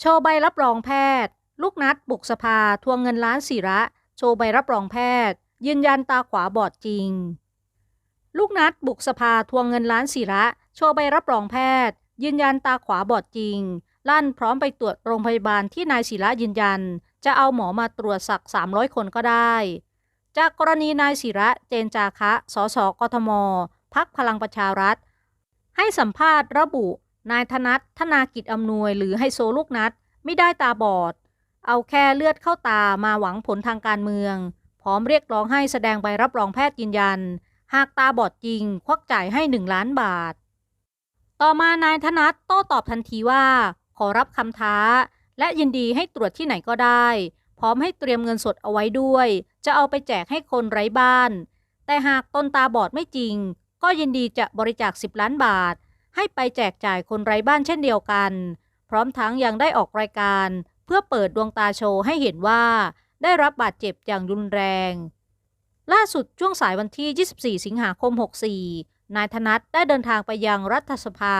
โชว์ใบรับรองแพทย์ ลูกนัดบุกสภาทวงเงินล้านศิระ โชว์ใบรับรองแพทย์ ยืนยันตาขวาบอดจริง ลูกนัดบุกสภาทวงเงินล้านศิระ โชว์ใบรับรองแพทย์ ยืนยันตาขวาบอดจริง ลั่นพร้อมไปตรวจโรงพยาบาลที่นายศิระยืนยัน จะเอาหมอมาตรวจสัก 300 คนก็ได้ จากกรณีนายศิระเจนจาคะ สสกทม พักพลังประชารัฐ ให้สัมภาษณ์ระบุ นายธนัทธนากิจอำนวยหรือไฮโซลูกนัดไม่ได้ตาบอด เอาแค่เลือดเข้าตามาหวังผลทางการเมือง พร้อมเรียกร้องให้แสดงใบรับรองแพทย์ยืนยัน หากตาบอดจริง ควักจ่ายให้1ล้านบาท ต่อมานายธนัทโต้ตอบทันทีว่า ขอรับคำท้า และยินดีให้ตรวจที่ไหนก็ได้ พร้อมให้เตรียมเงินสดเอาไว้ด้วย จะเอาไปแจกให้คนไร้บ้าน แต่หากตนตาบอดไม่จริง ก็ยินดีจะบริจาค 10 ล้านบาท ให้ไปแจกจ่ายคนไร้บ้านเช่นเดียวกัน พร้อมทั้งยังได้ออกรายการ เพื่อเปิดดวงตาโชว์ให้เห็นว่าได้รับบาดเจ็บอย่างรุนแรง ล่าสุดช่วงสายวันที่ 24 สิงหาคม 64 นายธนัทได้เดินทางไปยังรัฐสภา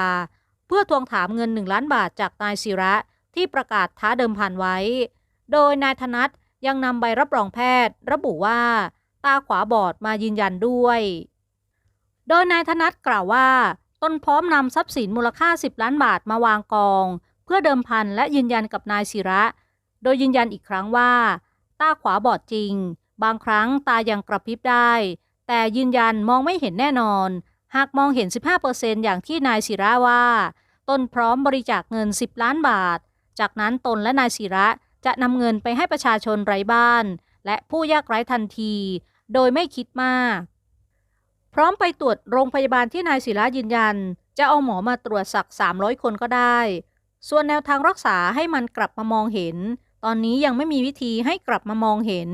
เพื่อทวงถามเงิน 1 ล้านบาทจากนายศิระที่ประกาศท้าเดิมพันไว้ โดยนายธนัทยังนำใบรับรองแพทย์ ระบุว่า ตาขวาบอดมายืนยันด้วย โดยนายธนัทกล่าวว่า ตนพร้อมนำทรัพย์สินมูลค่า 10 ล้านบาทมาวางกอง เพื่อเดิมพันและยืนยันกับนายศิระ โดยยืนยันอีกครั้งว่า ตาขวาบอดจริง บางครั้งตายังกระพริบได้ แต่ยืนยันมองไม่เห็นแน่นอน หากมองเห็น 15%อย่างที่นายศิระว่าตนพร้อมบริจาคเงิน 10 ล้านบาท จากนั้นตนและนายศิระจะนำเงินไปให้ประชาชนไร้บ้าน และผู้ยากไร้ทันที โดยไม่คิดมาก พร้อมไปตรวจโรงพยาบาลที่นายศิระยืนยัน จะเอาหมอมาตรวจสัก 300 คนก็ได้ ส่วนแนวทางรักษาให้มันกลับมามองเห็น ตอนนี้ยังไม่มีวิธีให้กลับมามองเห็น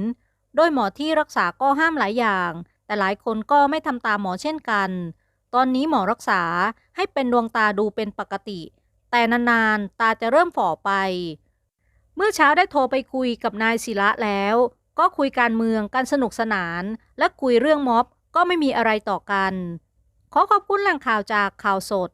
โดยหมอที่รักษาก็ห้ามหลายอย่าง แต่หลายคนก็ไม่ทำตามหมอเช่นกัน ตอนนี้หมอรักษาให้เป็นดวงตาดูเป็นปกติ แต่นานๆตาจะเริ่มฝ่อไป เมื่อเช้าได้โทรไปคุยกับนายศิระแล้ว ก็คุยการเมืองกันสนุกสนาน และคุยเรื่องม็อบ ก็ไม่มีอะไรต่อกัน ขอขอบคุณแหล่งข่าวจากข่าวสด